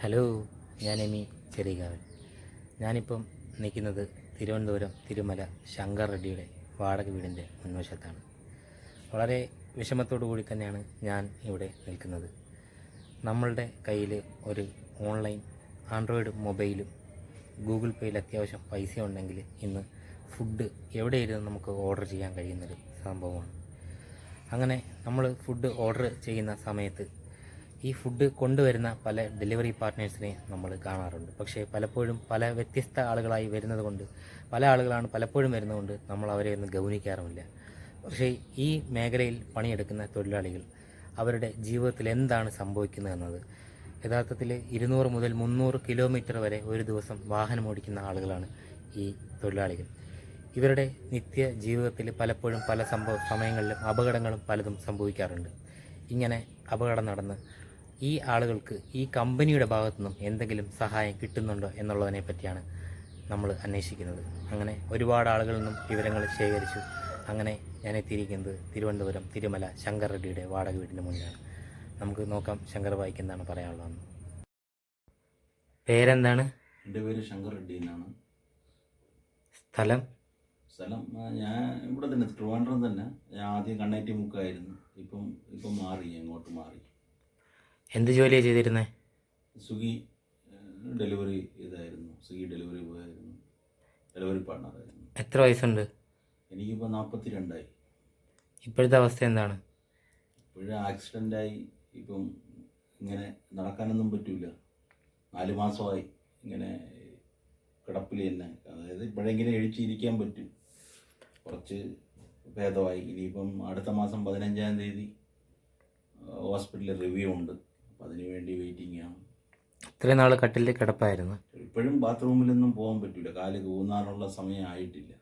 Hello ഞാൻ Amy ചെറിയകാവൽ. ഞാനിപ്പം നിൽക്കുന്നത് തിരുവനന്തപുരം തിരുമല ശങ്കർ റെഡ്ഡിയുടെ വാടക വീടിന്റെ മുൻവശത്താണ്. വളരെ വിഷമത്തോടു കൂടി തന്നെയാണ് ഞാൻ ഇവിടെ നിൽക്കുന്നത്. നമ്മളുടെ കയ്യിൽ ഒരു ഓൺലൈൻ ആൻഡ്രോയിഡ് മൊബൈലും ഗൂഗിൾ പേയിൽ അത്യാവശ്യം പൈസ ഉണ്ടെങ്കിൽ ഇന്ന് ഫുഡ് എവിടെ ഇരുന്ന് നമുക്ക് ഓർഡർ ചെയ്യാൻ കഴിയുന്നൊരു സംഭവമാണ്. അങ്ങനെ നമ്മൾ ഫുഡ് ഓർഡർ ചെയ്യുന്ന സമയത്ത് ഈ ഫുഡ് കൊണ്ടുവരുന്ന പല ഡെലിവറി പാർട്ട്നേഴ്സിനെ നമ്മൾ കാണാറുണ്ട്. പക്ഷേ പലപ്പോഴും പല വ്യത്യസ്ത ആളുകളായി വരുന്നത് കൊണ്ട് പല ആളുകളാണ് പലപ്പോഴും വരുന്നതുകൊണ്ട് നമ്മൾ അവരെ ഒന്നും ഗൗനിക്കാറുമില്ല. പക്ഷേ ഈ മേഖലയിൽ പണിയെടുക്കുന്ന തൊഴിലാളികൾ അവരുടെ ജീവിതത്തിൽ എന്താണ് സംഭവിക്കുന്നത് എന്നത് യഥാർത്ഥത്തിൽ ഇരുന്നൂറ് മുതൽ മുന്നൂറ് കിലോമീറ്റർ വരെ ഒരു ദിവസം വാഹനം ഓടിക്കുന്ന ആളുകളാണ് ഈ തൊഴിലാളികൾ. ഇവരുടെ നിത്യ ജീവിതത്തിൽ പലപ്പോഴും പല സംഭവ സമയങ്ങളിലും അപകടങ്ങളും പലതും സംഭവിക്കാറുണ്ട്. ഇങ്ങനെ അപകടം നടന്ന് ഈ ആളുകൾക്ക് ഈ കമ്പനിയുടെ ഭാഗത്തു നിന്നും എന്തെങ്കിലും സഹായം കിട്ടുന്നുണ്ടോ എന്നുള്ളതിനെ പറ്റിയാണ് നമ്മൾ അന്വേഷിക്കുന്നത്. അങ്ങനെ ഒരുപാട് ആളുകളിൽ നിന്നും വിവരങ്ങൾ ശേഖരിച്ചു. അങ്ങനെ ഞാൻ എത്തിയിരിക്കുന്നത് തിരുവനന്തപുരം തിരുമല ശങ്കർ റെഡ്ഡിയുടെ വാടക വീടിന് മുന്നിലാണ്. നമുക്ക് നോക്കാം ശങ്കർ ഭായിക്ക് എന്താണ് പറയാനുള്ളതെന്ന്. പേരെന്താണ്? എന്റെ പേര് ശങ്കർ റെഡ്ഡി എന്നാണ്. സ്ഥലം? സ്ഥലം ഞാൻ ഇവിടെ തന്നെ ട്രിവാൻഡ്രം തന്നെ. ഞാൻ ആദ്യം കണ്ണേറ്റി മുക്കായിരുന്നു ഇപ്പം ഇപ്പം മാറി അങ്ങോട്ട് മാറി. എന്ത് ജോലിയാണ് ചെയ്തിരുന്നത് സ്വിഗ്ഗി ഡെലിവറി ഇതായിരുന്നു. സ്വിഗ്ഗി ഡെലിവറി പോയായിരുന്നു ഡെലിവറി പാർട്ണറായിരുന്നു. എത്ര വയസ്സുണ്ട്? എനിക്കിപ്പോൾ നാൽപ്പത്തി രണ്ടായി ഇപ്പോഴത്തെ അവസ്ഥ എന്താണ്? ഇപ്പോഴും ആക്സിഡന്റായി ഇപ്പം ഇങ്ങനെ നടക്കാനൊന്നും പറ്റില്ല നാല് മാസമായി ഇങ്ങനെ കിടപ്പിൽ തന്നെ. അതായത് ഇപ്പോഴെങ്കിലും എഴിച്ചിരിക്കാൻ പറ്റും. കുറച്ച് ഭേദമായി. ഇനിയിപ്പം അടുത്ത മാസം പതിനഞ്ചാം തീയതി ഹോസ്പിറ്റലിൽ റിവ്യൂ ഉണ്ട്. അപ്പം അതിന് വേണ്ടി വെയിറ്റിംഗ് ആണ് ഇത്രയും നാൾ കട്ടിലിൽ കിടപ്പായിരുന്നു. ഇപ്പോഴും ബാത്റൂമിലൊന്നും പോകാൻ പറ്റില്ല കാൽ കൂന്നാനുള്ള സമയം ആയിട്ടില്ല.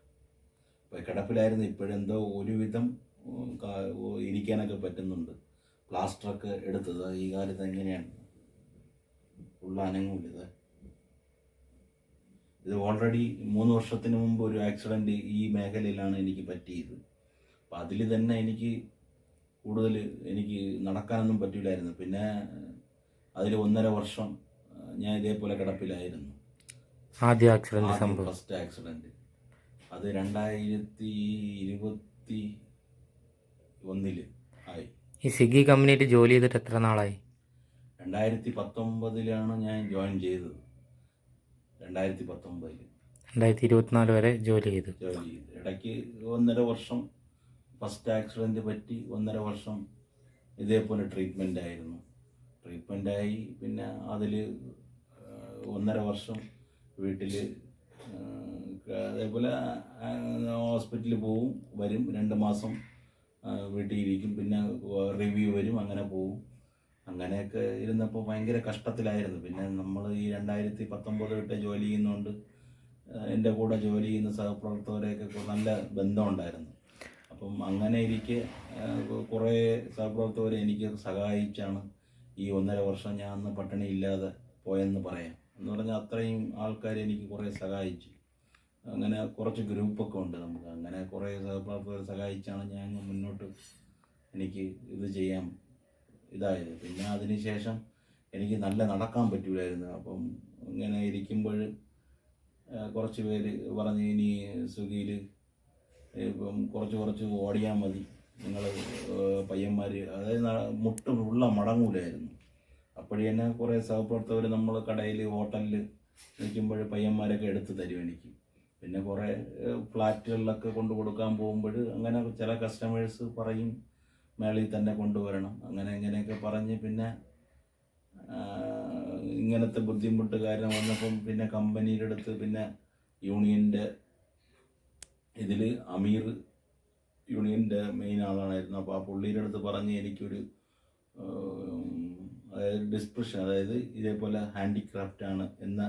ഇപ്പം കിടപ്പിലായിരുന്നു. ഇപ്പോഴെന്തോ ഒരുവിധം ഇരിക്കാനൊക്കെ പറ്റുന്നുണ്ട്. പ്ലാസ്റ്ററൊക്കെ എടുത്തത്. ഈ കാലത്ത് എങ്ങനെയാണ്? ഉള്ള അനങ്ങൂലത് ഇത്. ഓൾറെഡി മൂന്ന് വർഷത്തിന് മുമ്പ് ഒരു ആക്സിഡന്റ് ഈ മേഖലയിലാണ് എനിക്ക് പറ്റിയത്. അപ്പം അതിൽ തന്നെ എനിക്ക് കൂടുതൽ എനിക്ക് നടക്കാനൊന്നും പറ്റില്ലായിരുന്നു പിന്നെ അതിൽ ഒന്നര വർഷം ഞാൻ ഇതേപോലെ കിടപ്പിലായിരുന്നു. ആദ്യ ആക്സിഡന്റ് സംഭവം. ഫസ്റ്റ് ആക്സിഡന്റ് അത് രണ്ടായിരത്തി ഇരുപത്തി ഒന്നിൽ ആയി. ഈ സ്വിഗ്ഗി കമ്പനിയിൽ ജോലി ചെയ്തിട്ട് എത്ര നാളായി? രണ്ടായിരത്തി പത്തൊമ്പതിലാണ് ഞാൻ ജോയിൻ ചെയ്തത്. രണ്ടായിരത്തി പത്തൊമ്പതിൽ. രണ്ടായിരത്തി ഇരുപത്തിനാല് വരെ ജോലി ചെയ്തു. ജോലി ചെയ്തു. ഇടയ്ക്ക് ഒന്നര വർഷം ഫസ്റ്റ് ആക്സിഡന്റ് പറ്റി ഒന്നര വർഷം ഇതേപോലെ ട്രീറ്റ്മെന്റ് ആയിരുന്നു. ട്രീറ്റ്മെന്റ് ആയി. പിന്നെ അതിൽ ഒന്നര വർഷം വീട്ടിൽ അതേപോലെ ഹോസ്പിറ്റലിൽ പോവും വരും രണ്ട് മാസം വീട്ടിൽ ഇരിക്കും പിന്നെ റിവ്യൂ വരും അങ്ങനെ പോവും. അങ്ങനെയൊക്കെ ഇരുന്നപ്പോൾ ഭയങ്കര കഷ്ടത്തിലായിരുന്നു. പിന്നെ നമ്മൾ ഈ രണ്ടായിരത്തി പത്തൊമ്പത് തൊട്ട് ജോലി ചെയ്യുന്നതുകൊണ്ട് എന്റെ കൂടെ ജോലി ചെയ്യുന്ന സഹപ്രവർത്തകരെയൊക്കെ നല്ല ബന്ധമുണ്ടായിരുന്നു. അപ്പം അങ്ങനെ ഇരിക്കെ കുറേ സഹപ്രവർത്തകരെ എനിക്ക് സഹായിച്ചാണ് ഈ ഒന്നര വർഷം ഞാൻ അന്ന് പട്ടിണി ഇല്ലാതെ പോയെന്ന് പറയാം. എന്ന് പറഞ്ഞാൽ അത്രയും ആൾക്കാർ എനിക്ക് കുറേ സഹായിച്ചു. അങ്ങനെ കുറച്ച് ഗ്രൂപ്പൊക്കെ ഉണ്ട് നമുക്ക്. അങ്ങനെ കുറേ സഹപ്രവർത്തകർ സഹായിച്ചാണ് ഞാൻ മുന്നോട്ട് എനിക്ക് ഇത് ചെയ്യാൻ ഇതായത്. പിന്നെ അതിനുശേഷം എനിക്ക് നല്ല നടക്കാൻ പറ്റൂലായിരുന്നു. അപ്പം ഇങ്ങനെ ഇരിക്കുമ്പോൾ കുറച്ച് പേര് പറഞ്ഞ് ഇനി സ്വിഗ്ഗിയിൽ ഇപ്പം കുറച്ച് കുറച്ച് ഓടിയാൽ മതി. നിങ്ങൾ പയ്യന്മാർ അതായത് മുട്ട് ഉള്ള മടങ്ങൂലായിരുന്നു. അപ്പോഴേ തന്നെ കുറേ സഹപ്രവർത്തകർ നമ്മൾ കടയിൽ ഹോട്ടലിൽ നിൽക്കുമ്പോൾ പയ്യന്മാരൊക്കെ എടുത്ത് തരും എനിക്ക്. പിന്നെ കുറേ ഫ്ലാറ്റുകളിലൊക്കെ കൊണ്ട് കൊടുക്കാൻ പോകുമ്പോൾ അങ്ങനെ ചില കസ്റ്റമേഴ്സ് പറയും മേളിൽ തന്നെ കൊണ്ടുവരണം അങ്ങനെ ഇങ്ങനെയൊക്കെ പറഞ്ഞ് പിന്നെ ഇങ്ങനത്തെ ബുദ്ധിമുട്ട് കാരണം വന്നപ്പം പിന്നെ കമ്പനിയുടെ അടുത്ത് പിന്നെ യൂണിയന്റെ ഇതിൽ അമീർ യൂണിയന്റെ മെയിൻ ആളാണായിരുന്നു അപ്പോൾ ആ പുള്ളിയുടെ അടുത്ത് പറഞ്ഞ് എനിക്കൊരു അതായത് ഡിസ്പ്രഷൻ അതായത് ഇതേപോലെ ഹാൻഡിക്രാഫ്റ്റ് ആണ് എന്ന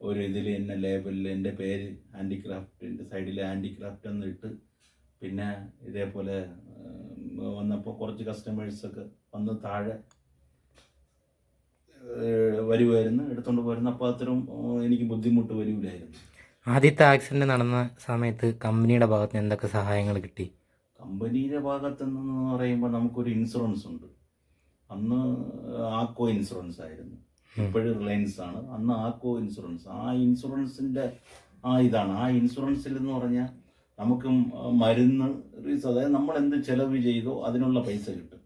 ഒരു ഇതിൽ എന്നെ ലേബലിൽ എന്റെ പേര് ഹാൻഡിക്രാഫ്റ്റിന്റെ സൈഡിൽ ഹാൻഡിക്രാഫ്റ്റ് എന്നിട്ട് പിന്നെ ഇതേപോലെ വന്നപ്പോൾ കുറച്ച് കസ്റ്റമേഴ്സൊക്കെ വന്ന് താഴെ വരുമായിരുന്നു എടുത്തുകൊണ്ട് പോയിരുന്നു അപ്പോൾ അത്രയും എനിക്ക് ബുദ്ധിമുട്ട് വരില്ലായിരുന്നു ആദ്യത്തെ ആക്സിഡന്റ് നടന്ന സമയത്ത് കമ്പനിയുടെ ഭാഗത്ത് നിന്ന് എന്തൊക്കെ സഹായങ്ങൾ കിട്ടി? കമ്പനിയുടെ ഭാഗത്ത് നിന്ന് പറയുമ്പോൾ നമുക്കൊരു ഇൻഷുറൻസ് ഉണ്ട്. അന്ന് ആക്കോ ഇൻഷുറൻസ് ആയിരുന്നു. ഇപ്പോഴും റിലയൻസ് ആണ്. അന്ന് ആക്കോ ഇൻഷുറൻസ് ആ ഇൻഷുറൻസിന്റെ ആ ഇതാണ്. ആ ഇൻഷുറൻസിൽ എന്ന് പറഞ്ഞാൽ നമുക്ക് മരുന്ന് അതായത് നമ്മൾ എന്ത് ചെലവ് ചെയ്തോ അതിനുള്ള പൈസ കിട്ടും.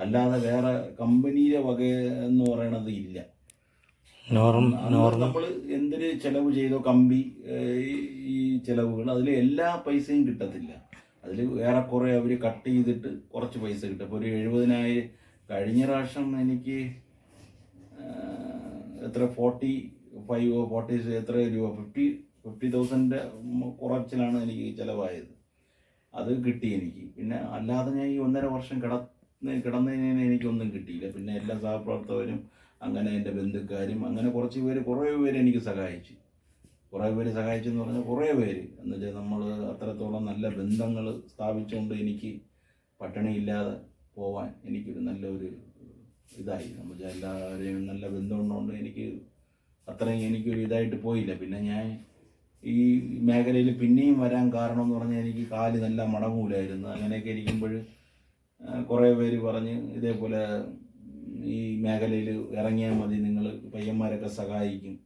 അല്ലാതെ വേറെ കമ്പനിയിലെ വക എന്ന് പറയണത് ഇല്ല. നമ്മൾ ചെലവ് ചെയ്തോ കമ്പി ഈ- ചിലവുകൾ അതിൽ എല്ലാ പൈസയും കിട്ടത്തില്ല. അതിൽ ഏറെക്കുറെ അവർ കട്ട് ചെയ്തിട്ട് കുറച്ച് പൈസ കിട്ടും. അപ്പോൾ ഒരു എഴുപതിനായിരം കഴിഞ്ഞ പ്രാവശ്യം എനിക്ക് എത്ര ഫോർട്ടി ഫൈവ് ഫോർട്ടി എത്ര രൂപ ഫിഫ്റ്റി ഫിഫ്റ്റി തൗസൻഡ് കുറച്ചിലാണ് എനിക്ക് ചിലവായത്. അത് കിട്ടി എനിക്ക്. പിന്നെ അല്ലാതെ ഞാൻ ഈ ഒന്നര വർഷം കിടന്ന് കിടന്നതിന് എനിക്കൊന്നും കിട്ടിയില്ല. പിന്നെ എല്ലാ സഹപ്രവർത്തകരും അങ്ങനെ എന്റെ ബന്ധുക്കാരും അങ്ങനെ കുറച്ച് പേര് കുറേ പേര് എനിക്ക് സഹായിച്ചു. കുറേ പേര് സഹായിച്ചെന്ന് പറഞ്ഞാൽ കുറേ പേര്. എന്ന് വെച്ചാൽ നമ്മൾ അത്രത്തോളം നല്ല ബന്ധങ്ങൾ സ്ഥാപിച്ചുകൊണ്ട് എനിക്ക് പട്ടിണിയില്ലാതെ പോവാൻ എനിക്കൊരു നല്ലൊരു ഇതായി. നമ്മൾ എല്ലാവരെയും നല്ല ബന്ധമുള്ളതുകൊണ്ട് എനിക്ക് അത്രയും എനിക്കൊരു ഇതായിട്ട് പോയില്ല. പിന്നെ ഞാൻ ഈ മേഖലയിൽ പിന്നെയും വരാൻ കാരണം എന്ന് പറഞ്ഞാൽ എനിക്ക് കാൽ നല്ല മടങ്ങൂലായിരുന്നു. അങ്ങനെയൊക്കെ ഇരിക്കുമ്പോൾ കുറേ പേര് പറഞ്ഞ് ഇതേപോലെ ഈ മേഖലയിൽ ഇറങ്ങിയാൽ മതി. നിങ്ങൾ പയ്യന്മാരൊക്കെ സഹായിക്കും.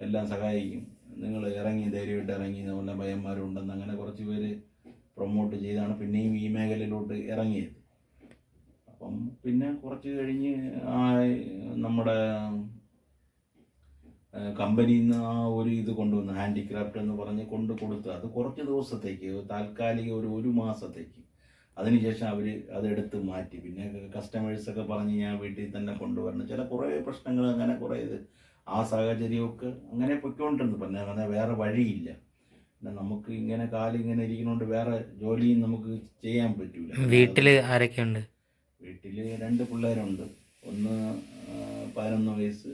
എല്ലാം സഹായിക്കും. നിങ്ങൾ ഇറങ്ങി ധൈര്യമായിട്ട് ഇറങ്ങി നമ്മുടെ പയ്യന്മാരുണ്ടെന്ന് അങ്ങനെ കുറച്ച് പേര് പ്രൊമോട്ട് ചെയ്താണ്. പിന്നെയും ഈ മേഖലയിലോട്ട് ഇറങ്ങിയത്. അപ്പം പിന്നെ കുറച്ച് കഴിഞ്ഞ് ആ നമ്മുടെ കമ്പനിയിൽ നിന്ന് ആ ഒരു ഇത് കൊണ്ടുവന്നു. ഹാൻഡിക്രാഫ്റ്റ് എന്ന് പറഞ്ഞ് കൊണ്ട് കൊടുത്ത് അത് കുറച്ച് ദിവസത്തേക്ക് താൽക്കാലിക ഒരു ഒരു മാസത്തേക്ക് അതിനുശേഷം അവർ അതെടുത്ത് മാറ്റി. പിന്നെ കസ്റ്റമേഴ്സൊക്കെ പറഞ്ഞ് ഞാൻ വീട്ടിൽ തന്നെ കൊണ്ടുവരണം. ചില കുറേ പ്രശ്നങ്ങൾ അങ്ങനെ കുറേ ഇത് ആ സാഹചര്യമൊക്കെ അങ്ങനെ പൊയ്ക്കൊണ്ടിരുന്നു. പിന്നെ അങ്ങനെ വേറെ വഴിയില്ല. പിന്നെ നമുക്ക് ഇങ്ങനെ കാലം ഇങ്ങനെ ഇരിക്കുന്നതുകൊണ്ട് വേറെ ജോലിയും നമുക്ക് ചെയ്യാൻ പറ്റൂല. വീട്ടിൽ ആരൊക്കെയുണ്ട്? വീട്ടിൽ രണ്ട് പിള്ളേരുണ്ട്. ഒന്ന് പതിനൊന്ന് വയസ്സ്